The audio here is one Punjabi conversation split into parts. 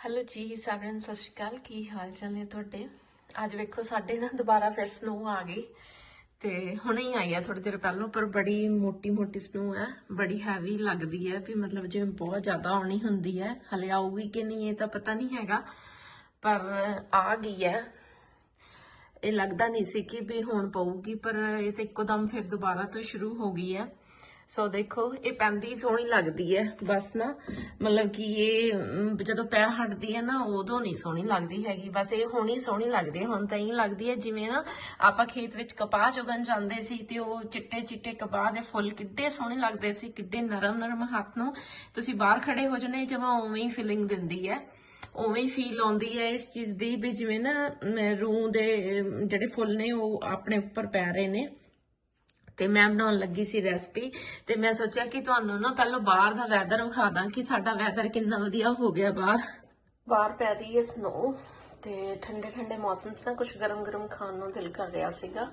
ਹੈਲੋ ਜੀ, ਸਾਰਿਆਂ ਨੂੰ ਸਤਿ ਸ਼੍ਰੀ ਅਕਾਲ। ਕੀ ਹਾਲ ਚਾਲ ਨੇ ਤੁਹਾਡੇ? ਅੱਜ ਵੇਖੋ, ਸਾਡੇ ਨਾ ਦੁਬਾਰਾ ਫਿਰ ਸਨੋ ਆ ਗਈ ਤੇ ਹੁਣੇ ਹੀ ਆਈ ਆ ਥੋੜੀ ਦੇਰ ਪਹਿਲਾਂ, ਪਰ ਬੜੀ ਮੋਟੀ ਮੋਟੀ ਸਨੋ ਹੈ ਬੜੀ ਹੈਵੀ ਲੱਗਦੀ ਹੈ ਵੀ ਮਤਲਬ ਜਿਵੇਂ ਬਹੁਤ ਜ਼ਿਆਦਾ ਆਉਣੀ ਹੁੰਦੀ ਹੈ ਹਲੇ ਆਊਗੀ ਕਿ ਨਹੀਂ ਇਹ ਤਾਂ ਪਤਾ ਨਹੀਂ ਹੈਗਾ, ਪਰ ਆ ਗਈ ਹੈ ਇਹ ਲੱਗਦਾ ਨਹੀਂ ਸੀ ਕਿ ਵੀ ਹੁਣ ਪਊਗੀ, ਪਰ ਇਹ ਤਾਂ ਇੱਕੋ ਦਮ ਫਿਰ ਦੁਬਾਰਾ ਤੋਂ ਸ਼ੁਰੂ ਹੋ ਗਈ ਹੈ ਸੋ ਦੇਖੋ ਇਹ ਪੈਂਦੀ ਸੋਹਣੀ ਲੱਗਦੀ ਹੈ ਬਸ ਨਾ। ਮਤਲਬ ਕਿ ਇਹ ਜਦੋਂ ਪੈ ਹਟਦੀ ਹੈ ਨਾ ਉਦੋਂ ਨਹੀਂ ਸੋਹਣੀ ਲੱਗਦੀ ਹੈਗੀ। ਬਸ ਇਹ ਹੁਣੀ ਸੋਹਣੀ ਲੱਗਦੀ ਹੈ ਹੁਣ ਤਾਂ ਇਹ ਲੱਗਦੀ ਹੈ ਜਿਵੇਂ ਨਾ ਆਪਾਂ ਖੇਤ ਵਿੱਚ ਕਪਾਹ ਚੁਗਣ ਜਾਂਦੇ ਸੀ ਤੇ ਉਹ ਚਿੱਟੇ ਚਿੱਟੇ ਕਪਾਹ ਦੇ ਫੁੱਲ ਕਿੱਡੇ ਸੋਹਣੇ ਲੱਗਦੇ ਸੀ ਕਿੱਡੇ ਨਰਮ ਨਰਮ ਹੱਥ ਨੂੰ। ਤੁਸੀਂ ਬਾਹਰ ਖੜੇ ਹੋ ਜਨੇ ਜਮਾ ਉਵੇਂ ਹੀ ਫੀਲਿੰਗ ਦਿੰਦੀ ਹੈ। ਉਵੇਂ ਹੀ ਫੀਲ ਆਉਂਦੀ ਹੈ ਇਸ ਚੀਜ਼ ਦੀ ਵੀ ਜਿਵੇਂ ਨਾ ਅਮ, ਰੂਹ ਦੇ ਜਿਹੜੇ ਫੁੱਲ ਨੇ ਉਹ ਆਪਣੇ ਉੱਪਰ ਪੈ ਰਹੇ ਨੇ। ਤੇ ਮੈਂ ਬਣਾਉਣ ਲੱਗੀ ਸੀ ਰੈਸਪੀ ਤੇ ਮੈਂ ਸੋਚਿਆ ਕਿ ਤੁਹਾਨੂੰ ਨਾ ਪਹਿਲਾਂ ਬਾਹਰ ਦਾ ਵੈਦਰ ਵਿਖਾ ਦਾਂ ਕਿ ਸਾਡਾ ਵੈਦਰ ਕਿੰਨਾ ਵਧੀਆ ਹੋ ਗਿਆ ਬਾਹਰ। ਬਾਹਰ ਪੈ ਰਹੀ ਹੈ ਸਨੋ ਤੇ ਠੰਡੇ ਠੰਡੇ ਮੌਸਮ 'ਚ ਨਾ ਕੁਝ ਗਰਮ ਗਰਮ ਖਾਣ ਨੂੰ ਦਿਲ ਕਰ ਰਿਹਾ ਸੀਗਾ।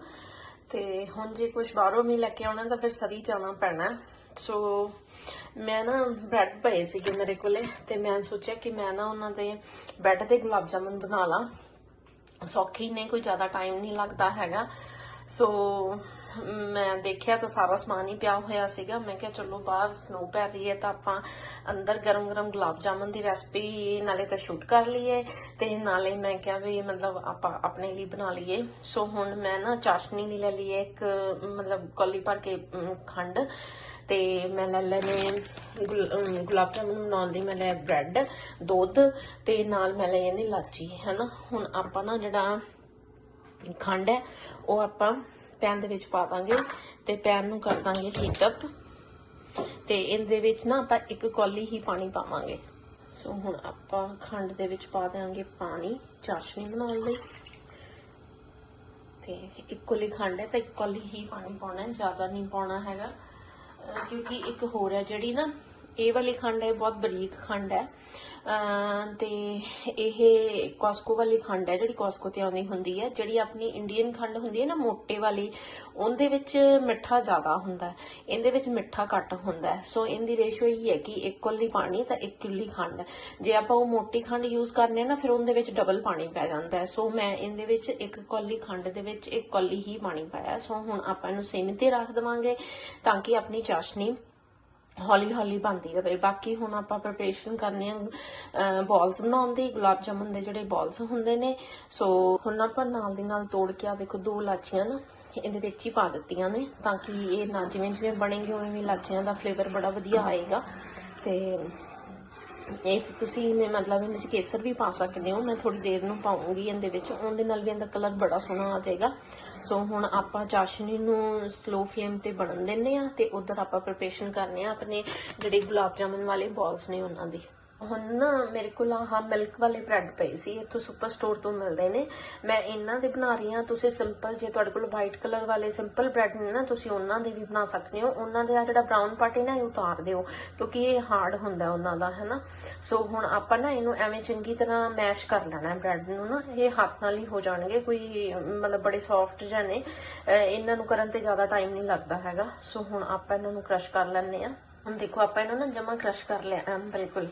ਤੇ ਹੁਣ ਜੇ ਕੁਝ ਬਾਹਰੋਂ ਵੀ ਲੈ ਕੇ ਆਉਣਾ ਤਾਂ ਫਿਰ ਸਰੀ ਜਾਣਾ ਪੈਣਾ। ਸੋ ਮੈਂ ਨਾ ਬ੍ਰੈਡ ਪਏ ਸੀਗੇ ਮੇਰੇ ਕੋਲੇ ਤੇ ਮੈਂ ਸੋਚਿਆ ਕਿ ਮੈਂ ਨਾ ਉਹਨਾਂ ਦੇ ਬ੍ਰੈਡ ਦੇ ਗੁਲਾਬ ਜਾਮਨ ਬਣਾ ਲਾਂ। ਸੌਖੀ ਨੇ, ਕੋਈ ਜ਼ਿਆਦਾ ਟਾਈਮ ਨਹੀਂ ਲੱਗਦਾ ਹੈਗਾ। ਸੋ ਮੈਂ ਦੇਖਿਆ ਤਾਂ ਸਾਰਾ ਸਮਾਨ ਹੀ ਪਿਆ ਹੋਇਆ ਸੀਗਾ। ਮੈਂ ਕਿਹਾ, ਚਲੋ, ਬਾਹਰ ਸਨੋ ਪੈ ਰਹੀ ਹੈ ਤਾਂ ਆਪਾਂ ਅੰਦਰ ਗਰਮ ਗਰਮ ਗੁਲਾਬ ਜਾਮਨ ਦੀ ਰੈਸਪੀ ਨਾਲੇ ਤਾਂ ਸ਼ੂਟ ਕਰ ਲਈਏ ਤੇ ਨਾਲੇ ਮੈਂ ਕਿਹਾ ਵੀ ਮਤਲਬ ਆਪਾਂ ਆਪਣੇ ਲਈ ਬਣਾ ਲਈਏ। ਸੋ ਹੁਣ ਮੈਂ ਨਾ ਚਾਸ਼ਨੀ ਨਹੀਂ ਲੈ ਲਈ ਇੱਕ, ਮਤਲਬ ਕੌਲੀ ਭਰ ਕੇ ਖੰਡ ਤੇ ਮੈਂ ਲੈ ਲੈਨੇ ਗੁਲ- ਗੁਲਾਬ ਜਾਮਨ ਬਣਾਉਣ ਲਈ ਮੈਂ ਲੈ ਬ੍ਰੈਡ ਦੁੱਧ ਤੇ ਨਾਲ ਮੈਂ ਲਈ ਇਹਨੇ ਲਾਚੀ ਹੈਨਾ? ਹੁਣ ਆਪਾਂ ਨਾ ਜਿਹੜਾ ਖੰਡ ਹੈ, ਉਹ ਆਪਾਂ ਪੈਨ ਦੇ ਵਿੱਚ ਪਾ ਦਾਂਗੇ ਤੇ ਪੈਨ ਨੂੰ ਕਰ ਦਾਂਗੇ ਹੀਟ ਅਪ ਤੇ ਇਹਦੇ ਵਿੱਚ ਨਾ ਆਪਾਂ ਇੱਕ ਕੌਲੀ ਹੀ ਪਾਣੀ ਪਾਵਾਂਗੇ। ਸੋ ਹੁਣ ਆਪਾਂ ਖੰਡ ਦੇ ਵਿੱਚ ਪਾ ਦੇਵਾਂਗੇ ਪਾਣੀ ਚਾਸ਼ਨੀ ਬਣਾਉਣ ਲਈ। ਤੇ ਇੱਕ ਕੌਲੀ ਖੰਡ ਹੈ ਤਾਂ ਇੱਕ ਕੌਲੀ ਹੀ ਪਾਣੀ ਪਾਉਣਾ ਹੈ, ਜ਼ਿਆਦਾ ਨਹੀਂ ਪਾਉਣਾ ਹੈਗਾ। ਕਿਉਂਕਿ ਇੱਕ ਹੋਰ ਹੈ ਜਿਹੜੀ ਨਾ, ਇਹ ਵਾਲੀ ਖੰਡ ਹੈ ਬਹੁਤ ਬਰੀਕ ਖੰਡ ਹੈ। ਤੇ ਇਹ ਕੋਸਕੋ ਵਾਲੀ ਖੰਡ ਹੈ, ਜਿਹੜੀ ਕੋਸਕੋ ਤੇ ਆਉਂਦੀ ਹੁੰਦੀ ਹੈ, ਜਿਹੜੀ ਆਪਣੀ ਇੰਡੀਅਨ ਖੰਡ ਹੁੰਦੀ ਹੈ ਨਾ, ਮੋਟੇ ਵਾਲੀ, ਉਹਦੇ ਵਿੱਚ ਮਿੱਠਾ ਜ਼ਿਆਦਾ ਹੁੰਦਾ ਹੈ। ਇਹਦੇ ਵਿੱਚ ਮਿੱਠਾ ਘੱਟ ਹੁੰਦਾ ਹੈ। ਸੋ ਇਹਦੀ ਰੇਸ਼ੋ ਇਹ ਹੈ ਕਿ ਇੱਕ ਕੌਲੀ ਪਾਣੀ ਤਾਂ ਇੱਕ ਕੌਲੀ ਖੰਡ ਜੇ ਆਪਾਂ ਉਹ ਮੋਟੀ ਖੰਡ ਯੂਜ਼ ਕਰਨੇ ਨਾ, ਫਿਰ ਉਹਦੇ ਵਿੱਚ ਡਬਲ ਪਾਣੀ ਪੈ ਜਾਂਦਾ ਹੈ। ਸੋ ਮੈਂ ਇਹਦੇ ਵਿੱਚ ਇੱਕ ਕੌਲੀ ਖੰਡ ਦੇ ਵਿੱਚ ਇੱਕ ਕੌਲੀ ਹੀ ਪਾਣੀ ਪਾਇਆ। ਸੋ ਹੁਣ ਆਪਾਂ ਇਹਨੂੰ ਸਿਮ ਤੇ ਰੱਖ ਦੇਵਾਂਗੇ ਤਾਂ ਕਿ ਆਪਣੀ ਚਾਸ਼ਨੀ ਹੌਲੀ ਹੌਲੀ ਬਣਦੀ ਰਹੇ ਬਾਕੀ ਹੁਣ ਆਪਾਂ ਪ੍ਰਿਪਰੇਸ਼ਨ ਕਰਨੀ ਆ ਬਾਲਸ ਬਣਾਉਣ ਦੀ। ਗੁਲਾਬ ਜਾਮੁਨ ਦੇ ਜਿਹੜੇ ਬਾਲਸ ਹੁੰਦੇ ਨੇ, ਸੋ ਹੁਣ ਆਪਾਂ ਨਾਲ ਦੀ ਨਾਲ ਤੋੜ ਕੇ ਆ ਦੇਖੋ ਦੋ ਲਾਚੀਆਂ ਨਾ, ਇਹਦੇ ਵਿੱਚ ਹੀ ਪਾ ਦਿੱਤੀਆਂ ਨੇ, ਤਾਂ ਕਿ ਇਹ ਨਾ ਜਿਵੇਂ ਜਿਵੇਂ ਬਣੇਗੀ ਉਵੇਂ ਵੀ ਲਾਚੀਆਂ ਦਾ ਫਲੇਵਰ ਬੜਾ ਵਧੀਆ ਆਏਗਾ। ਤੇ ਇਹ ਤੁਸੀਂ ਮੈਂ ਮਤਲਬ ਇਹਦੇ ਵਿੱਚ ਕੇਸਰ ਵੀ ਪਾ ਸਕਦੇ ਹੋ, ਮੈਂ ਥੋੜੀ ਦੇਰ ਨੂੰ ਪਾਉਂਗੀ ਇਹਦੇ ਵਿੱਚ। ਉਹਦੇ ਨਾਲ ਵੀ ਇਹਦਾ ਕਲਰ ਬੜਾ ਸੋਹਣਾ ਆ ਜਾਏਗਾ। ਸੋ ਹੁਣ ਆਪਾਂ ਚਾਸ਼ਨੀ ਨੂੰ ਸਲੋ ਫਲੇਮ ਤੇ ਬਣਨ ਦਿੰਨੇ ਆ ਤੇ ਉਧਰ ਆਪਾਂ ਪ੍ਰਿਪਰੇਸ਼ਨ ਕਰਨੇ ਆ ਆਪਣੇ ਜਿਹੜੇ ਗੁਲਾਬ ਜਾਮਨ ਵਾਲੇ ਬਾਲਸ ਨੇ ਉਹਨਾਂ ਦੀ। ਹੁਣ ਨਾ ਮੇਰੇ ਕੋਲ ਆਹ ਮਿਲਕ ਵਾਲੇ ਬ੍ਰੈਡ ਪਏ ਸੀ, ਇੱਥੋਂ ਸੁਪਰ ਸਟੋਰ ਤੋਂ ਮਿਲਦੇ ਨੇ। ਮੈਂ ਇਹਨਾਂ ਦੇ ਬਣਾ ਰਹੀ ਹਾਂ, ਤੁਸੀਂ ਸਿੰਪਲ ਜੇ ਤੁਹਾਡੇ ਕੋਲ ਵਾਈਟ ਕਲਰ ਵਾਲੇ ਸਿੰਪਲ ਬ੍ਰੈਡ ਨੇ ਨਾ, ਤੁਸੀਂ ਉਹਨਾਂ ਦੇ ਵੀ ਬਣਾ ਸਕਦੇ ਹੋ। ਉਹਨਾਂ ਦੇ ਆ ਜਿਹੜਾ ਬ੍ਰਾਊਨ ਪਾਰਟ ਹੈ ਨਾ, ਇਹ ਉਤਾਰ ਦਿਓ, ਕਿਉਂਕਿ ਇਹ ਹਾਰਡ ਹੁੰਦਾ ਉਹਨਾਂ ਦਾ, ਹੈਨਾ? ਸੋ ਹੁਣ ਆਪਾਂ ਨਾ ਇਹਨੂੰ ਐਵੇਂ ਚੰਗੀ ਤਰ੍ਹਾਂ ਮੈਸ਼ ਕਰ ਲੈਣਾ ਹੈ ਬ੍ਰੈਡ ਨੂੰ ਨਾ। ਇਹ ਹੱਥ ਨਾਲ ਹੀ ਹੋ ਜਾਣਗੇ, ਕੋਈ ਮਤਲਬ ਬੜੇ ਸੌਫਟ ਜਾਂ ਨੇ। ਇਹਨਾਂ ਨੂੰ ਕਰਨ ਤੇ ਜ਼ਿਆਦਾ ਟਾਈਮ ਨਹੀਂ ਲੱਗਦਾ ਹੈਗਾ। ਸੋ ਹੁਣ ਆਪਾਂ ਇਹਨਾਂ ਨੂੰ ਕ੍ਰਸ਼ ਕਰ ਲੈਂਦੇ ਆ ਹੁਣ ਦੇਖੋ, ਆਪਾਂ ਇਹਨਾਂ ਨੂੰ ਜਮਾ ਕ੍ਰਸ਼ ਕਰ ਲਿਆ ਐਨ ਬਿਲਕੁਲ।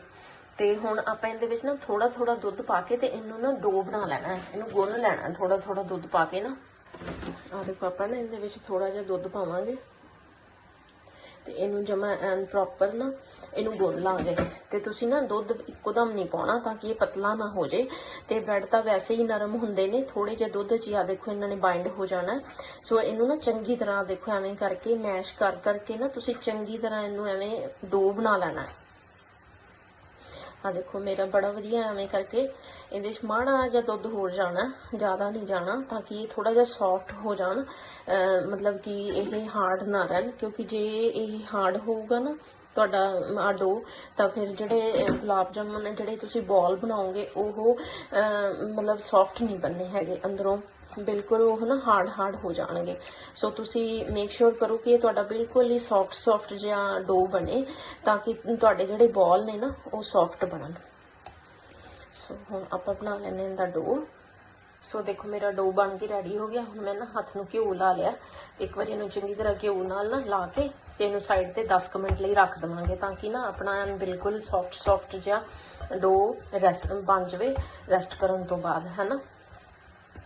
ਤੇ ਹੁਣ ਆਪਾਂ ਇਹਦੇ ਵਿੱਚ ਨਾ ਥੋੜਾ ਥੋੜਾ ਦੁੱਧ ਪਾ ਕੇ ਤੇ ਇਹਨੂੰ ਨਾ ਡੋ ਬਣਾ ਲੈਣਾ ਹੈ। ਇਹਨੂੰ ਗੁੰਨ ਲੈਣਾ ਥੋੜਾ ਥੋੜਾ ਦੁੱਧ ਪਾ ਕੇ ਨਾ। ਆ ਦੇਖੋ ਆਪਾਂ ਨਾ ਇਹਦੇ ਵਿੱਚ ਥੋੜਾ ਜਿਹਾ ਦੁੱਧ ਪਾਵਾਂਗੇ। ਤੇ ਇਹਨੂੰ ਜਮਾ ਐਨ ਪ੍ਰੋਪਰ ਨਾ ਇਹਨੂੰ ਗੁੰਨ ਲਾਂਗੇ। ਤੇ ਤੁਸੀਂ ਨਾ ਦੁੱਧ ਇੱਕੋ ਦਮ ਨਹੀਂ ਪਾਉਣਾ ਤਾਂ ਕਿ ਇਹ ਪਤਲਾ ਨਾ ਹੋ ਜੇ ਤੇ ਬ੍ਰੈਡ ਤਾਂ ਵੈਸੇ ਹੀ ਨਰਮ ਹੁੰਦੇ ਨੇ ਥੋੜੇ ਜਿਹਾ ਦੁੱਧ ਚ ਹੀ ਆ ਦੇਖੋ ਇਹਨਾਂ ਨੇ ਬਾਈਂਡ ਹੋ ਜਾਣਾ ਸੋ ਇਹਨੂੰ ਨਾ ਚੰਗੀ ਤਰ੍ਹਾਂ ਦੇਖੋ ਐਵੇਂ ਕਰਕੇ ਮੈਸ਼ ਕਰ ਕਰਕੇ ਨਾ ਤੁਸੀਂ ਚੰਗੀ ਤਰ੍ਹਾਂ ਇਹਨੂੰ ਐਵੇਂ ਡੋ ਬਣਾ ਲੈਣਾ ਆ ਦੇਖੋ, ਮੇਰਾ ਬੜਾ ਵਧੀਆ ਐਵੇਂ ਕਰਕੇ ਇਹਦੇ ਵਿੱਚ ਮਾੜਾ ਜਿਹਾ ਦੁੱਧ ਹੋਰ ਜਾਣਾ, ਜ਼ਿਆਦਾ ਨਹੀਂ ਜਾਣਾ, ਤਾਂ ਕਿ ਇਹ ਥੋੜਾ ਜਿਹਾ ਸੌਫਟ ਹੋ ਜਾਣ। ਮਤਲਬ ਕਿ ਇਹ ਹਾਰਡ ਨਾ ਰਹਿਣ, ਕਿਉਂਕਿ ਜੇ ਇਹ ਹਾਰਡ ਹੋਊਗਾ ਨਾ ਤੁਹਾਡਾ ਆ ਡੋ ਤਾਂ ਫਿਰ ਜਿਹੜੇ ਗੁਲਾਬ ਜਾਮੁਨ ਜਿਹੜੇ ਤੁਸੀਂ ਬਾਲ ਬਣਾਓਗੇ, ਉਹ ਮਤਲਬ ਸੌਫਟ ਨਹੀਂ ਬਣਨੇ ਹੈਗੇ ਅੰਦਰੋਂ। ਬਿਲਕੁਲ ਉਹ ਨਾ ਹਾਰਡ ਹਾਰਡ ਹੋ ਜਾਣਗੇ। ਸੋ ਤੁਸੀਂ ਮੇਕ ਸ਼ੋਰ ਕਰੋ ਕਿ ਇਹ ਤੁਹਾਡਾ ਬਿਲਕੁਲ ਹੀ ਸੌਫਟ ਸੌਫਟ ਜਿਹਾ ਡੋ ਬਣੇ ਤਾਂ ਕਿ ਤੁਹਾਡੇ ਜਿਹੜੇ ਬਾਲ ਨੇ ਨਾ, ਉਹ ਸੌਫਟ ਬਣਨ। ਸੋ ਹੁਣ ਆਪਾਂ ਬਣਾ ਲੈਣੇ ਇਹਦਾ ਡੋ ਸੋ ਦੇਖੋ ਮੇਰਾ ਡੋ ਬਣ ਕੇ ਰੈਡੀ ਹੋ ਗਿਆ। ਹੁਣ ਮੈਂ ਨਾ ਹੱਥ ਨੂੰ ਘਿਓ ਲਾ ਲਿਆ। ਤੇ ਇੱਕ ਵਾਰੀ ਇਹਨੂੰ ਚੰਗੀ ਤਰ੍ਹਾਂ ਘਿਓ ਨਾਲ ਨਾ ਲਾ ਕੇ ਤੇ ਇਹਨੂੰ ਸਾਈਡ ਤੇ 10 ਕੁ ਮਿੰਟ ਲਈ ਰੱਖ ਦਵਾਂਗੇ ਤਾਂ ਕਿ ਨਾ ਆਪਣਾ ਬਿਲਕੁਲ ਸੌਫਟ ਸੌਫਟ ਜਿਹਾ ਡੋ ਰੈਸਟ ਬਣ ਜਾਵੇ ਰੈਸਟ ਕਰਨ ਤੋਂ ਬਾਅਦ ਹੈ ਨਾ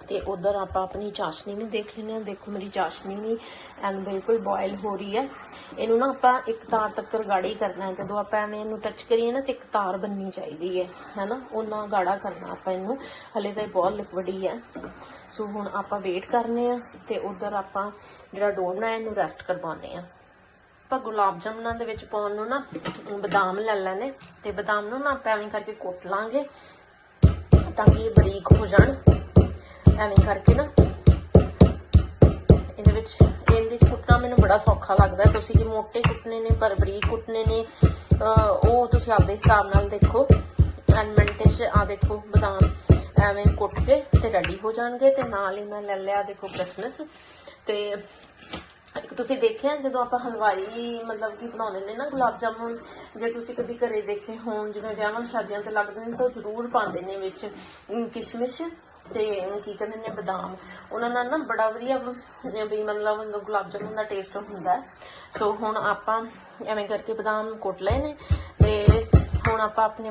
ਤੇ ਉਧਰ ਆਪਾਂ ਆਪਣੀ ਚਾਸ਼ਨੀ ਵੀ ਦੇਖ ਲੈਂਦੇ ਹਾਂ। ਦੇਖੋ, ਮੇਰੀ ਚਾਸ਼ਨੀ ਵੀ ਐਨ ਬਿਲਕੁਲ ਬੋਇਲ ਹੋ ਰਹੀ ਹੈ। ਇਹਨੂੰ ਨਾ ਆਪਾਂ ਇੱਕ ਤਾਰ ਤੱਕ ਗਾੜੀ ਕਰਨਾ ਹੈ। ਜਦੋਂ ਆਪਾਂ ਐਵੇਂ ਇਹਨੂੰ ਟੱਚ ਕਰੀਏ ਨਾ ਤੇ ਇੱਕ ਤਾਰ ਬੰਨੀ ਚਾਹੀਦੀ ਹੈ, ਹੈਨਾ? ਉਹਨਾਂ ਗਾੜਾ ਕਰਨਾ ਆਪਾਂ ਇਹਨੂੰ। ਹਲੇ ਤਾਂ ਇਹ ਬਹੁਤ ਲਿਕਵਿਡ ਹੀ ਹੈ। ਸੋ ਹੁਣ ਆਪਾਂ ਵੇਟ ਕਰਨੇ ਆ ਤੇ ਉਧਰ ਆਪਾਂ ਜਿਹੜਾ ਡੋ ਬਣਾਇਆ ਇਹਨੂੰ ਰੈਸਟ ਕਰਵਾਉਣੇ ਆ ਆਪਾਂ ਗੁਲਾਬ ਜਾਮਨਾਂ ਦੇ ਵਿੱਚ ਪਾਉਣ ਨੂੰ ਨਾ ਬਦਾਮ ਲੈ ਲੈਣੇ ਤੇ ਬਦਾਮ ਨੂੰ ਨਾ ਆਪਾਂ ਐਵੇਂ ਕਰਕੇ ਕੁੱਟ ਲਾਂਗੇ ਤਾਂ ਕਿ ਇਹ ਬਰੀਕ ਹੋ ਜਾਣ। ਐਵੇਂ ਕਰਕੇ ਨਾ। ਇਹਦੇ ਵਿੱਚ ਇਹਦੇ ਚ ਕੁੱਟਣਾ ਮੈਨੂੰ ਬੜਾ ਸੌਖਾ ਲੱਗਦਾ। ਤੁਸੀਂ ਕਿ ਮੋਟੇ ਕੁੱਟਨੇ ਨੇ, ਪਰ ਬਰੀਕ ਕੁੱਟਨੇ ਨੇ ਉਹ ਤੁਸੀਂ ਆਪਦੇ ਹਿਸਾਬ ਨਾਲ ਦੇਖੋ। ਐਂਡ ਮਿੰਟਿਸ਼ ਆ ਦੇਖੋ, ਬਦਾਮ ਐਵੇਂ ਕੁੱਟ ਕੇ ਤੇ ਰੈਡੀ ਹੋ ਜਾਣਗੇ ਤੇ ਨਾਲ ਹੀ ਮੈਂ ਲੈ ਲਿਆ ਦੇਖੋ ਕ੍ਰਿਸਮਸ ਤੇ ਇੱਕ ਤੁਸੀਂ ਦੇਖਿਆ, ਜਦੋਂ ਆਪਾਂ ਹਲਵਾਈ ਮਤਲਬ ਕਿ ਬਣਾਉਂਦੇ ਨੇ ਨਾ ਗੁਲਾਬ ਜਾਮੁਨ, ਜੇ ਤੁਸੀਂ ਕਦੀ ਘਰੇ ਦੇਖੇ ਹੋਣ, ਜਿਵੇਂ ਵਿਆਹਾਂ ਸ਼ਾਦੀਆਂ ਤੇ ਲੱਗਦੇ ਨੇ, ਤਾਂ ਉਹ ਜ਼ਰੂਰ ਪਾਉਂਦੇ ਨੇ ਵਿੱਚ ਕਿਸ਼ਮਿਸ਼। ਤੇ ਕੀ ਕਹਿੰਦੇ ਨੇ, ਬਦਾਮ। ਉਹਨਾਂ ਨਾਲ ਨਾ ਬੜਾ ਵਧੀਆ ਵੀ ਮਤਲਬ ਗੁਲਾਬ ਜਾਮੁਨ ਦਾ ਟੇਸਟ ਹੁੰਦਾ ਸੋ ਹੁਣ ਆਪਾਂ ਐਵੇਂ ਕਰਕੇ ਬਦਾਮ ਕੁੱਟ ਲਏ ਨੇ ਤੇ ਹੁਣ ਆਪਾਂ ਆਪਣੇ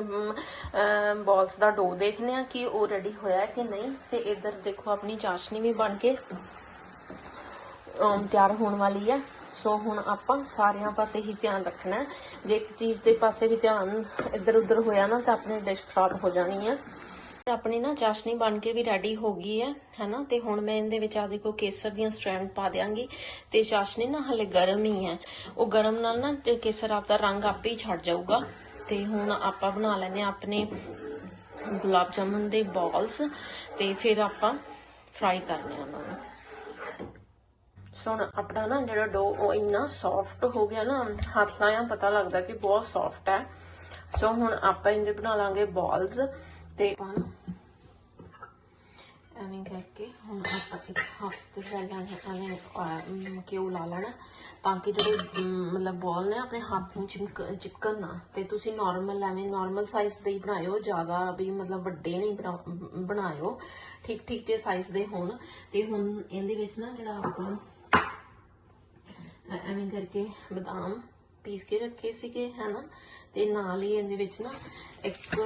ਬਾਲਸ ਦਾ ਡੋ ਦੇਖਨੇ ਆ ਕਿ ਉਹ ਰੈਡੀ ਹੋਇਆ ਕਿ ਨਹੀਂ। ਤੇ ਇੱਧਰ ਦੇਖੋ, ਆਪਣੀ ਚਾਸ਼ਨੀ ਵੀ ਬਣ ਕੇ ਤਿਆਰ ਹੋਣ ਵਾਲੀ ਹੈ। ਸੋ ਹੁਣ ਆਪਾਂ ਸਾਰਿਆਂ ਪਾਸੇ ਹੀ ਧਿਆਨ ਰੱਖਣਾ ਜੇ ਇੱਕ ਚੀਜ਼ ਦੇ ਪਾਸੇ ਵੀ ਧਿਆਨ ਇੱਧਰ ਉੱਧਰ ਹੋਇਆ ਨਾ, ਤਾਂ ਆਪਣੀ ਡਿਸ਼ ਖਰਾਬ ਹੋ ਜਾਣੀ ਹੈ। ਆਪਣੀ ਨਾ ਚਾਸ਼ਨੀ ਬਣ ਕੇ ਵੀ ਰੈਡੀ ਹੋ ਗਈ ਹੈ, ਹੈਨਾ? ਤੇ ਹੁਣ ਮੈਂ ਇਹਦੇ ਵਿੱਚ ਆ ਦੇਖੋ ਕੇਸਰ ਦੀਆਂ ਸਟ੍ਰੈਂਡ ਪਾ ਦਿਆਂਗੀ ਤੇ ਚਾਸ਼ਨੀ ਨਾ ਹਲੇ ਗਰਮ ਹੀ ਹੈ। ਉਹ ਗਰਮ ਨਾਲ ਨਾ ਕੇਸਰ ਆਪਦਾ ਰੰਗ ਆਪੇ ਹੀ ਛੱਡ ਜਾਊਗਾ। ਤੇ ਹੁਣ ਆਪਾਂ ਬਣਾ ਲੈਨੇ ਆਪਣੇ ਗੁਲਾਬ ਜਾਮੁਨ ਦੇ ਬਾਲਸ ਤੇ ਫਿਰ ਆਪਾਂ ਫਰਾਈ ਕਰਨੇ ਉਹਨਾਂ ਨੂੰ। ਸੋ ਹੁਣ ਆਪਣਾ ਨਾ ਜਿਹੜਾ ਡੋ ਉਹ ਇੰਨਾ ਸੌਫਟ ਹੋ ਗਿਆ ਨਾ, ਹੱਥ ਲਾਇਆ ਪਤਾ ਲੱਗਦਾ ਕਿ ਬਹੁਤ ਸੌਫਟ ਹੈ। ਸੋ ਹੁਣ ਆਪਾਂ ਇਹਦੇ ਬਣਾ ਲਾਂਗੇ ਬਾਲਸ ਤੇ ਆਪਾਂ ਐਵੇਂ ਕਰਕੇ ਹੁਣ ਆਪਾਂ ਇੱਕ ਹਫ਼ਤੇ ਲੈ ਲਾਂਗੇ ਐਵੇਂ ਘਿਓ ਲਾ ਲੈਣਾ, ਤਾਂ ਕਿ ਜਿਹੜੇ ਮਤਲਬ ਬੋਲ ਨੇ ਆਪਣੇ ਹੱਥ ਨੂੰ ਚਿਪਕ ਚਿਪਕਣ ਨਾ, ਤੇ ਤੁਸੀਂ ਨਾਰਮਲ ਐਵੇਂ ਨਾਰਮਲ ਸਾਈਜ਼ ਦੇ ਹੀ ਬਣਾਇਓ, ਜ਼ਿਆਦਾ ਵੀ ਮਤਲਬ ਵੱਡੇ ਨਹੀਂ ਬਣਾ- ਬਣਾਇਓ, ਠੀਕ ਠੀਕ ਜੇ ਸਾਈਜ਼ ਦੇ ਹੋਣ, ਤੇ ਹੁਣ ਇਹਦੇ ਵਿੱਚ ਨਾ ਜਿਹੜਾ ਆਪਾਂ ਐਵੇਂ ਕਰਕੇ ਬਦਾਮ ਪੀਸ ਕੇ ਰੱਖੇ ਸੀਗੇ, ਹਨਾ, ਤੇ ਨਾਲ ਹੀ ਇਹਦੇ ਵਿੱਚ ਨਾ ਇੱਕ,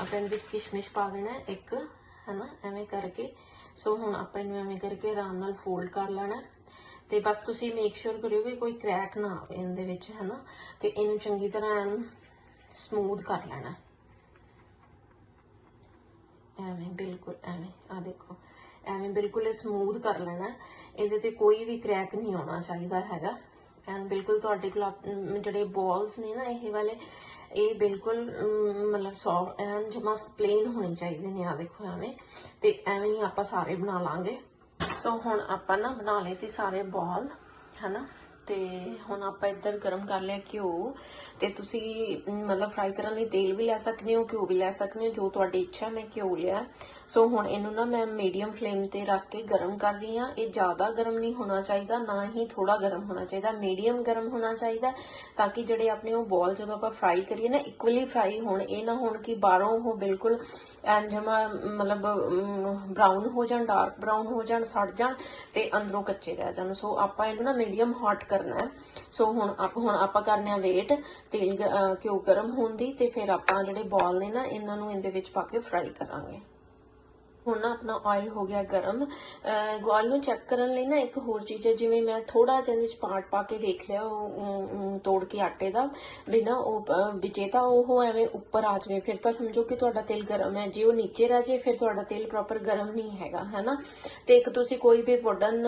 ਆਪਾਂ ਇਹਦੇ ਵਿੱਚ ਕਿਸ਼ਮਿਸ਼ ਪਾ ਦੇਣਾ, ਇੱਕ ਹਨਾ, ਐਵੇਂ ਕਰਕੇ। ਸੋ ਹੁਣ ਆਪਾਂ ਇਹਨੂੰ ਐਵੇਂ ਕਰਕੇ ਆਰਾਮ ਨਾਲ ਫੋਲਡ ਕਰ ਲੈਣਾ। ਤੇ ਬਸ ਤੁਸੀਂ ਮੇਕ ਸ਼ੋਰ ਕਰਿਓ ਕਿ ਕੋਈ ਕ੍ਰੈਕ ਨਾ ਆਵੇ ਇਹਦੇ ਵਿੱਚ, ਹਨਾ। ਤੇ ਇਹਨੂੰ ਚੰਗੀ ਤਰ੍ਹਾਂ ਸਮੂਥ ਕਰ ਲੈਣਾ। ਐਵੇਂ, ਬਿਲਕੁਲ ਐਵੇਂ ਆ ਦੇਖੋ। ਐਵੇਂ ਬਿਲਕੁਲ ਸਮੂਥ ਕਰ ਲੈਣਾ। ਇਹਦੇ ਤੇ ਕੋਈ ਵੀ ਕ੍ਰੈਕ ਨਹੀਂ ਆਉਣਾ ਚਾਹੀਦਾ ਹੈਗਾ। ਐਨ ਬਿਲਕੁਲ ਤੁਹਾਡੇ ਕੋਲ ਜਿਹੜੇ ਬਾਲਸ ਨੇ ਨਾ, ਇਹ ਵਾਲੇ ਇਹ ਬਿਲਕੁਲ ਮਤਲਬ ਸੌਫਟ ਐਨ ਜਮਾ ਪਲੇਨ ਹੋਣੇ ਚਾਹੀਦੇ ਨੇ ਆ ਦੇਖੋ ਐਵੇਂ। ਤੇ ਐਵੇਂ ਹੀ ਆਪਾਂ ਸਾਰੇ ਬਣਾ ਲਾਂਗੇ। ਸੋ ਹੁਣ ਆਪਾਂ ਨਾ ਬਣਾ ਲਏ ਸੀ ਸਾਰੇ ਬਾਲ, ਹਨਾ? ਤੇ ਹੁਣ ਆਪਾਂ ਇੱਧਰ ਗਰਮ ਕਰ ਲਿਆ ਘਿਓ। ਤੇ ਤੁਸੀਂ ਮਤਲਬ ਫਰਾਈ ਕਰਨ ਲਈ ਤੇਲ ਵੀ ਲੈ ਸਕਦੇ ਹੋ, ਘਿਓ ਵੀ ਲੈ ਸਕਦੇ ਹੋ, ਜੋ ਤੁਹਾਡੀ ਇੱਛਾ, ਮੈਂ ਘਿਓ ਲਿਆ। ਸੋ ਹੁਣ ਇਹਨੂੰ ਨਾ ਮੈਂ ਮੀਡੀਅਮ ਫਲੇਮ ਤੇ ਰੱਖ ਕੇ ਗਰਮ ਕਰ ਰਹੀ ਹਾਂ। ਇਹ ਜ਼ਿਆਦਾ ਗਰਮ ਨਹੀਂ ਹੋਣਾ ਚਾਹੀਦਾ, ਨਾ ਹੀ ਥੋੜਾ ਗਰਮ ਹੋਣਾ ਚਾਹੀਦਾ ਮੀਡੀਅਮ ਗਰਮ ਹੋਣਾ ਚਾਹੀਦਾ ਤਾਂ ਕਿ ਜਿਹੜੇ ਆਪਣੇ ਉਹ ਬੋਲ ਜਦੋਂ ਆਪਾਂ ਫਰਾਈ ਕਰੀਏ ਨਾ ਇਕੁਅਲੀ ਫਰਾਈ ਹੋਣ। ਇਹ ਨਾ ਹੋਣ ਕਿ ਬਾਹਰੋਂ ਉਹ ਬਿਲਕੁਲ ਐਨ ਜਮਾ, ਮਤਲਬ ਬ੍ਰਾਊਨ ਹੋ ਜਾਣ ਡਾਰਕ ਬ੍ਰਾਊਨ ਹੋ ਜਾਣ, ਸੜ ਜਾਣ ਤੇ ਅੰਦਰੋਂ ਕੱਚੇ ਰਹਿ ਜਾਣ। ਸੋ ਆਪਾਂ ਇਹਨੂੰ ਨਾ ਮੀਡੀਅਮ ਹੌਟ ਕਰਨਾ ਹੈ। ਸੋ ਹੁਣ ਆਪ, ਹੁਣ ਆਪਾਂ ਕਰਨੇ ਆ ਵੇਟ ਤੇਲ ਗ- ਘਿਓ ਗਰਮ ਹੋਣ ਦੀ ਤੇ ਫਿਰ ਆਪਾਂ ਜਿਹੜੇ ਬੋਲ ਨੇ ਨਾ, ਇਹਨਾਂ ਨੂੰ ਇਹਦੇ ਵਿੱਚ ਪਾ ਕੇ ਫਰਾਈ ਕਰਾਂਗੇ। ਹੁਣ ਨਾ ਆਪਣਾ ਆਇਲ ਹੋ ਗਿਆ ਗਰਮ ਆਇਲ ਨੂੰ ਚੈੱਕ ਕਰਨ ਲਈ ਨਾ ਇੱਕ ਹੋਰ ਚੀਜ਼ ਹੈ ਜਿਵੇਂ ਮੈਂ ਥੋੜਾ ਜਿਹਾ ਇਹਦੇ ਚ ਪਾਟ ਪਾ ਕੇ ਵੇਖ ਲਿਆ ਉਹ ਤੋੜ ਕੇ ਆਟੇ ਦਾ ਵੀ ਉਹ ਅ, ਵਿੱਚੇ ਤਾਂ ਉਹ ਐਵੇਂ ਉੱਪਰ ਆ ਜਾਵੇ ਫਿਰ ਤਾਂ ਸਮਝੋ ਕਿ ਤੁਹਾਡਾ ਤੇਲ ਗਰਮ ਹੈ ਜੇ ਉਹ ਨੀਚੇ ਰਹਿ ਜਾਏ ਫਿਰ ਤੁਹਾਡਾ ਤੇਲ ਪ੍ਰੋਪਰ ਗਰਮ ਨਹੀਂ ਹੈਗਾ ਹੈਨਾ? ਤੇ ਇੱਕ ਤੁਸੀਂ ਕੋਈ ਵੀ ਵੁੱਡਨ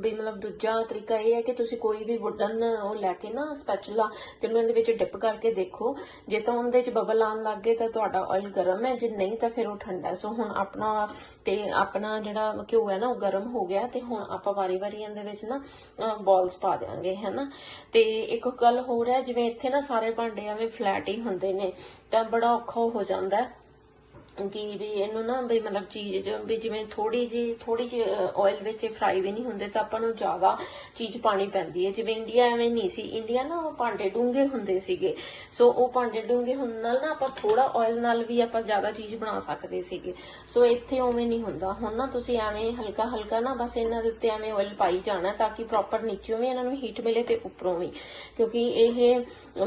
ਵੀ ਮਤਲਬ ਦੂਜਾ ਤਰੀਕਾ ਇਹ ਹੈ ਕਿ ਤੁਸੀਂ ਕੋਈ ਵੀ ਵੁੱਡਨ ਉਹ ਲੈ ਕੇ ਨਾ ਸਪੈਚੂਲਾ ਤੇ ਉਹਨੂੰ ਇਹਦੇ ਵਿੱਚ ਡਿਪ ਕਰਕੇ ਦੇਖੋ ਜੇ ਤਾਂ ਉਹਦੇ ਚ ਬਬਲ ਆਉਣ ਲੱਗ ਗਏ ਤਾਂ ਤੁਹਾਡਾ ਆਇਲ ਗਰਮ ਹੈ ਜੇ ਨਹੀਂ ਤਾਂ ਫਿਰ ਉਹ ਠੰਡਾ ਸੋ ਹੁਣ ਆਪਣਾ ਤੇ ਆਪਣਾ ਜਿਹੜਾ ਘਿਓ ਹੈ ਨਾ, ਉਹ ਗਰਮ ਹੋ ਗਿਆ ਤੇ ਹੁਣ ਆਪਾਂ ਵਾਰੀ-ਵਾਰੀ ਇਹਦੇ ਵਿੱਚ ਨਾ ਬਾਲਸ ਪਾ ਦੇਾਂਗੇ ਹੈਨਾ? ਤੇ ਇੱਕ ਗੱਲ ਹੋਰ ਹੈ, ਜਿਵੇਂ ਇੱਥੇ ਨਾ ਸਾਰੇ ਭਾਂਡੇ ਐਵੇਂ ਫਲੈਟ ਹੀ ਹੁੰਦੇ ਨੇ, ਤਾਂ ਬੜਾ ਔਖਾ ਹੋ ਜਾਂਦਾ ਹੈ। ਕਿ ਵੀ ਇਹਨੂੰ ਨਾ ਵੀ ਮਤਲਬ ਚੀਜ਼ ਜ- ਵੀ ਜਿਵੇਂ ਥੋੜੀ ਜੀ ਥੋੜੀ ਜੀ ਆਇਲ ਵਿੱਚ ਫਰਾਈ ਵੀ ਨਹੀਂ ਹੁੰਦੇ ਤਾਂ ਆਪਾਂ ਨੂੰ ਜ਼ਿਆਦਾ ਚੀਜ਼ ਪਾਣੀ ਪੈਂਦੀ ਹੈ। ਜਿਵੇਂ ਇੰਡੀਆ ਐਵੇਂ ਨਹੀਂ ਸੀ। ਇੰਡੀਆ ਨਾ ਉਹ ਭਾਂਡੇ ਡੂੰਘੇ ਹੁੰਦੇ ਸੀਗੇ। ਸੋ ਉਹ ਭਾਂਡੇ ਡੂੰਘੇ ਹੋਣ ਨਾਲ ਨਾ ਆਪਾਂ ਥੋੜਾ ਆਇਲ ਨਾਲ ਵੀ ਆਪਾਂ ਜ਼ਿਆਦਾ ਚੀਜ਼ ਬਣਾ ਸਕਦੇ ਸੀਗੇ। ਸੋ ਇੱਥੇ ਉਵੇਂ ਨਹੀਂ ਹੁੰਦਾ। ਹੁਣ ਨਾ ਤੁਸੀਂ ਐਵੇਂ ਹਲਕਾ ਹਲਕਾ ਨਾ ਬਸ ਇਹਨਾਂ ਦੇ ਉੱਤੇ ਐਵੇਂ ਆਇਲ ਪਾਈ ਜਾਣਾ ਤਾਂ ਕਿ ਪ੍ਰੋਪਰ ਨੀਚੋਂ ਵੀ ਇਹਨਾਂ ਨੂੰ ਹੀਟ ਮਿਲੇ ਤੇ ਉੱਪਰੋਂ ਵੀ। ਕਿਉਂਕਿ ਇਹ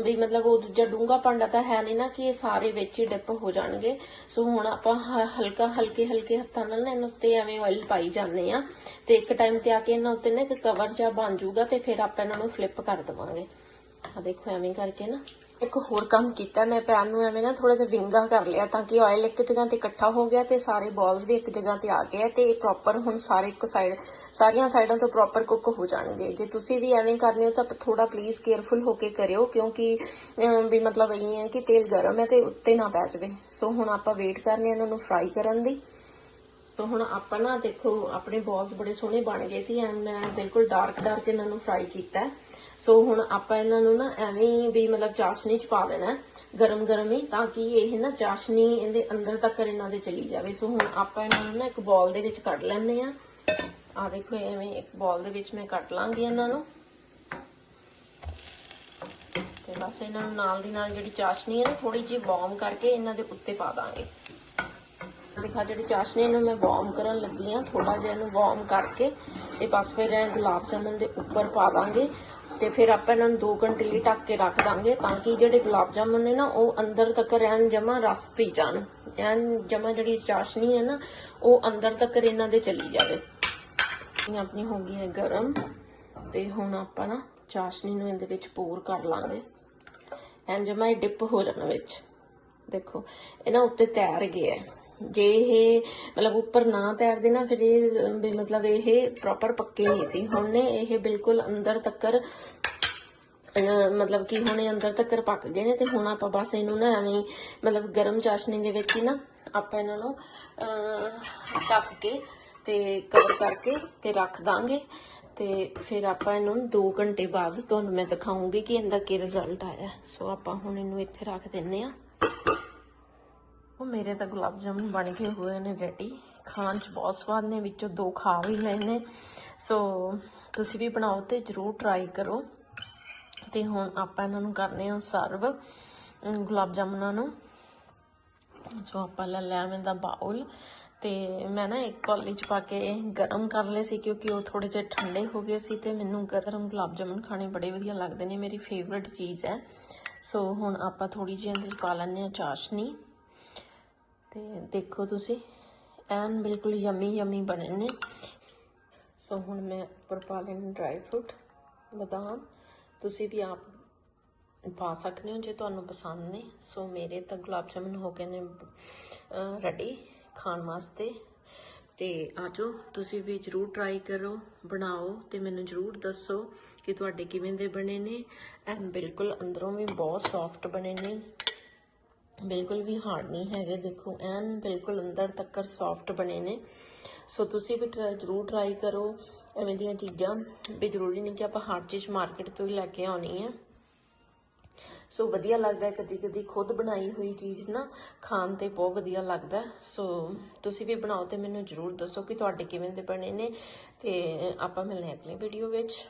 ਵੀ ਮਤਲਬ ਉਹ ਦੂਜਾ ਡੂੰਘਾ ਭਾਂਡਾ ਤਾਂ ਹੈ ਨਹੀਂ ਨਾ ਕਿ ਇਹ ਸਾਰੇ ਵਿੱਚ ਹੀ ਡਿਪ ਹੋ ਜਾਣਗੇ। ਸੋ ਹੁਣ ਆਪਾਂ ਹਲਕਾ, ਹਲਕੇ ਹਲਕੇ ਹੱਥਾਂ ਨਾਲ ਨਾ ਇਹਨਾਂ ਉੱਤੇ ਐਵੇਂ ਆਇਲ ਪਾਈ ਜਾਂਦੇ ਆ ਤੇ ਇੱਕ ਟਾਈਮ ਤੇ ਆ ਕੇ ਇਹਨਾਂ ਉੱਤੇ ਨਾ ਇੱਕ ਕਵਰ ਜਿਹਾ ਬਣ ਜਾਊਗਾ ਤੇ ਫਿਰ ਆਪਾਂ ਇਹਨਾਂ ਨੂੰ ਫਲਿੱਪ ਕਰ ਦਵਾਂਗੇ। ਆ ਦੇਖੋ ਐਵੇਂ ਕਰਕੇ ਨਾ। ਇੱਕ ਹੋਰ ਕੰਮ ਕੀਤਾ, ਮੈਂ ਪੈਨ ਨੂੰ ਐਵੇਂ ਨਾ ਥੋੜਾ ਜਿਹਾ ਵਿੰਗਾ ਕਰ ਲਿਆ ਤਾਂ ਕਿ ਆਇਲ ਇੱਕ ਜਗ੍ਹਾ ਤੇ ਇਕੱਠਾ ਹੋ ਗਿਆ ਤੇ ਸਾਰੇ ਬਾਲਸ ਵੀ ਇੱਕ ਜਗ੍ਹਾ ਤੇ ਆ ਗਏ ਆ ਤੇ ਪ੍ਰੋਪਰ ਹੁਣ ਸਾਰੇ ਇੱਕ ਸਾਈਡ ਸਾਰੀਆਂ ਸਾਈਡਾਂ ਤੋਂ ਪ੍ਰੋਪਰ ਕੁੱਕ ਹੋ ਜਾਣਗੇ। ਜੇ ਤੁਸੀਂ ਵੀ ਐਵੇਂ ਕਰਨੇ ਹੋ ਤਾਂ ਥੋੜਾ ਪਲੀਜ਼ ਕੇਅਰਫੁਲ ਹੋ ਕੇ ਕਰਿਓ ਕਿਉਂਕਿ ਵੀ ਮਤਲਬ ਇਹ ਹੈ ਕਿ ਤੇਲ ਗਰਮ ਹੈ ਤੇ ਉੱਤੇ ਨਾ ਪੈ ਜਾਵੇ। ਸੋ ਹੁਣ ਆਪਾਂ ਵੇਟ ਕਰਨੇ ਆ ਇਹਨਾਂ ਨੂੰ ਫਰਾਈ ਕਰਨ ਦੀ। ਤੋ ਹੁਣ ਆਪਾਂ ਨਾ ਦੇਖੋ, ਆਪਣੇ ਬਾਲਸ ਬੜੇ ਸੋਹਣੇ ਬਣ ਗਏ ਸੀ ਐਂਡ ਮੈਂ ਬਿਲਕੁਲ ਡਾਰਕ ਡਾਰਕ ਇਹਨਾਂ ਨੂੰ ਫਰਾਈ ਕੀਤਾ। ਹੈ। ਸੋ ਹੁਣ ਆਪਾਂ ਇਹਨਾਂ ਨੂੰ ਨਾ ਐਵੇਂ ਹੀ ਵੀ ਮਤਲਬ ਚਾਸ਼ਨੀ ਚ ਪਾ ਦੇਣਾ ਗਰਮ ਗਰਮ ਹੀ, ਤਾਂ ਕਿ ਇਹ ਨਾ ਚਾਸ਼ਨੀ ਇਹਦੇ ਅੰਦਰ ਤੱਕ ਇਹਨਾਂ ਦੇ ਚਲੀ ਜਾਵੇ। ਸੋ ਹੁਣ ਆਪਾਂ ਇਹਨਾਂ ਨੂੰ ਨਾ ਇੱਕ ਬਾਲ ਦੇ ਵਿੱਚ ਕੱਢ ਲੈਂਦੇ ਆ ਆ ਦੇਖੋ, ਐਵੇਂ ਇੱਕ ਬਾਲ ਦੇ ਵਿੱਚ ਮੈਂ ਕੱਟ ਲਾਂਗੀ ਇਹਨਾਂ ਨੂੰ। ਤੇ ਬਸ ਇਹਨਾਂ ਨੂੰ ਨਾਲ ਦੀ ਨਾਲ ਜਿਹੜੀ ਚਾਸ਼ਨੀ ਹੈ ਨਾ ਥੋੜੀ ਜਿਹੀ ਵਾਰਮ ਕਰਕੇ ਇਹਨਾਂ ਦੇ ਉੱਤੇ ਪਾ ਦਾਂਗੇ। ਦੇਖਾ ਜਿਹੜੀ ਚਾਸ਼ਨੀ ਨੂੰ ਮੈਂ ਵਾਰਮ ਕਰਨ ਲੱਗੀ ਆ ਥੋੜਾ ਜਿਹਾ ਇਹਨੂੰ ਵਾਰਮ ਕਰਕੇ ਤੇ ਬਸ ਫਿਰ ਇਹ ਗੁਲਾਬ ਜਾਮੁਨ ਦੇ ਉੱਪਰ ਪਾ ਦਾਂਗੇ। ਤੇ ਫਿਰ ਆਪਾਂ ਇਹਨਾਂ ਨੂੰ 2 ਘੰਟੇ ਲਈ ਢੱਕ ਕੇ ਰੱਖ ਦਾਂਗੇ ਤਾਂ ਕਿ ਜਿਹੜੇ ਗੁਲਾਬ ਜਾਮੁਨ ਨੇ ਨਾ, ਉਹ ਅੰਦਰ ਤੱਕ ਰਹਿਣ, ਜਮਾ ਰਸ ਪੀ ਜਾਣ। ਐਨ ਜਮਾ ਜਿਹੜੀ ਚਾਸ਼ਨੀ ਹੈ ਨਾ, ਉਹ ਅੰਦਰ ਤੱਕ ਇਹਨਾਂ ਦੇ ਚਲੀ ਜਾਵੇ। ਇਹ ਆਪਣੀ ਹੋ ਗਈ ਹੈ ਗਰਮ ਤੇ ਹੁਣ ਆਪਾਂ ਨਾ ਚਾਸ਼ਨੀ ਨੂੰ ਇਹਦੇ ਵਿੱਚ ਪੂਰ ਕਰ ਲਾਂਗੇ। ਐਨ ਜਮਾ ਇਹ ਡਿਪ ਹੋ ਜਾਣਾ ਵਿੱਚ। ਦੇਖੋ ਇਹਨਾਂ ਉੱਤੇ ਤੈਰ ਗਿਆ ਹੈ। ਜੇ ਇਹ ਮਤਲਬ ਉੱਪਰ ਨਾ ਤੈਰਦੇ ਨਾ ਫਿਰ ਇਹ ਵੀ ਮਤਲਬ ਇਹ ਪ੍ਰੋਪਰ ਪੱਕੇ ਨਹੀਂ ਸੀ। ਹੁਣ ਨੇ ਇਹ ਬਿਲਕੁਲ ਅੰਦਰ ਤੱਕਰ ਮਤਲਬ ਕਿ ਹੁਣ ਇਹ ਅੰਦਰ ਤੱਕਰ ਪੱਕ ਗਏ ਨੇ ਤੇ ਹੁਣ ਆਪਾਂ ਬਸ ਇਹਨੂੰ ਨਾ ਐਵੇਂ ਹੀ ਮਤਲਬ ਗਰਮ ਚਾਸ਼ਨੀ ਦੇ ਵਿੱਚ ਹੀ ਨਾ ਆਪਾਂ ਇਹਨਾਂ ਨੂੰ, ਅਹ, ਢੱਕ ਕੇ ਤੇ ਕਵਰ ਕਰਕੇ ਤੇ ਰੱਖ ਦਾਂਗੇ ਤੇ ਫਿਰ ਆਪਾਂ ਇਹਨੂੰ 2 ਘੰਟੇ ਬਾਅਦ ਤੁਹਾਨੂੰ ਮੈਂ ਦਿਖਾਉਂਗੀ ਕਿ ਇਹਦਾ ਕੀ ਰਿਜ਼ਲਟ ਆਇਆ। ਸੋ ਆਪਾਂ ਹੁਣ ਇਹਨੂੰ ਇੱਥੇ ਰੱਖ ਦਿੰਨੇ ਆ ਉਹ ਮੇਰੇ ਤਾਂ ਗੁਲਾਬ ਜਾਮੁਨ ਬਣ ਕੇ ਹੋਏ ਨੇ ਰੈਡੀ ਖਾਣ ਚ ਬਹੁਤ ਸਵਾਦ ਨੇ, ਵਿੱਚੋਂ ਦੋ ਖਾ ਵੀ ਲਏ ਨੇ। ਸੋ ਤੁਸੀਂ ਵੀ ਬਣਾਓ ਤੇ ਜਰੂਰ ਟਰਾਈ ਕਰੋ। ਤੇ ਹੁਣ ਆਪਾਂ ਇਹਨਾਂ ਨੂੰ ਕਰਨੇ ਆ ਸਰਵ ਗੁਲਾਬ ਜਾਮੁਨਾਂ ਨੂੰ। ਸੋ ਆਪਾਂ ਲੈ ਲਿਆ ਮੈਂ ਦਾ ਬਾਉਲ ਤੇ ਮੈਂ ਨਾ ਇੱਕ ਕੌਲੀ ਚ ਪਾ ਕੇ ਗਰਮ ਕਰ ਲਏ ਸੀ ਕਿਉਂਕਿ ਉਹ ਥੋੜੇ ਜਿਹੇ ਠੰਡੇ ਹੋ ਗਏ ਸੀ ਤੇ ਮੈਨੂੰ ਗਰਮ ਗੁਲਾਬ ਜਾਮੁਨ ਖਾਣੇ ਬੜੇ ਵਧੀਆ ਲੱਗਦੇ ਨੇ। ਮੇਰੀ ਫੇਵਰਿਟ ਚੀਜ਼ ਹੈ। ਸੋ ਹੁਣ ਆਪਾਂ ਥੋੜੀ ਜਿਹੀ ਇਹਦੇ 'ਚ ਪਾ ਲੈਂਦੇ ਆ ਚਾਸ਼ਨੀ। ਤੇ ਦੇਖੋ ਤੁਸੀਂ, ਐਨ ਬਿਲਕੁਲ ਯਮੀ ਯਮੀ ਬਣੇ ਨੇ। ਸੋ ਹੁਣ ਮੈਂ ਉੱਪਰ ਪਾ ਲੈਣੇ ਡਰਾਈ ਫਰੂਟ ਬਦਾਮ। ਤੁਸੀਂ ਵੀ ਆਪ ਪਾ ਸਕਦੇ ਹੋ ਜੇ ਤੁਹਾਨੂੰ ਪਸੰਦ ਨੇ। ਸੋ ਮੇਰੇ ਤਾਂ ਗੁਲਾਬ ਜਾਮੁਨ ਹੋ ਗਏ ਨੇ ਰੈਡੀ ਖਾਣ ਵਾਸਤੇ। ਤੇ ਆਜੋ, ਤੁਸੀਂ ਵੀ ਜਰੂਰ ਟਰਾਈ ਕਰੋ, ਬਣਾਓ ਤੇ ਮੈਨੂੰ ਜਰੂਰ ਦੱਸੋ ਕਿ ਤੁਹਾਡੇ ਕਿਵੇਂ ਦੇ ਬਣੇ ਨੇ। ਐਨ ਬਿਲਕੁਲ ਅੰਦਰੋਂ ਵੀ ਬਹੁਤ ਸੌਫਟ ਬਣੇ ਨੇ। ਬਿਲਕੁਲ ਵੀ ਹਾਰਡ ਨਹੀਂ ਹੈਗੇ। ਦੇਖੋ, ਐਨ ਬਿਲਕੁਲ ਅੰਦਰ ਤੱਕ ਸੌਫਟ ਬਣੇ ਨੇ। ਸੋ ਤੁਸੀਂ ਵੀ ਟਰਾ- ਜ਼ਰੂਰ ਟਰਾਈ ਕਰੋ। ਐਵੇਂ ਦੀਆਂ ਚੀਜ਼ਾਂ ਵੀ ਜ਼ਰੂਰੀ ਨਹੀਂ ਕਿ ਆਪਾਂ ਹਰ ਚੀਜ਼ ਮਾਰਕੀਟ ਤੋਂ ਹੀ ਲੈ ਕੇ ਆਉਣੀ ਹੈ। ਸੋ ਵਧੀਆ ਲੱਗਦਾ ਕਦੀ ਕਦੀ ਖੁਦ ਬਣਾਈ ਹੋਈ ਚੀਜ਼ ਨਾ, ਖਾਣ ਤੇ ਬਹੁਤ ਵਧੀਆ ਲੱਗਦਾ ਸੋ ਤੁਸੀਂ ਵੀ ਬਣਾਓ ਤੇ ਮੈਨੂੰ ਜ਼ਰੂਰ ਦੱਸੋ ਕਿ ਤੁਹਾਡੇ ਕਿਵੇਂ ਦੇ ਬਣੇ ਨੇ ਤੇ ਆਪਾਂ ਮਿਲਦੇ ਹਾਂ ਅਗਲੀ ਵੀਡੀਓ ਵਿੱਚ।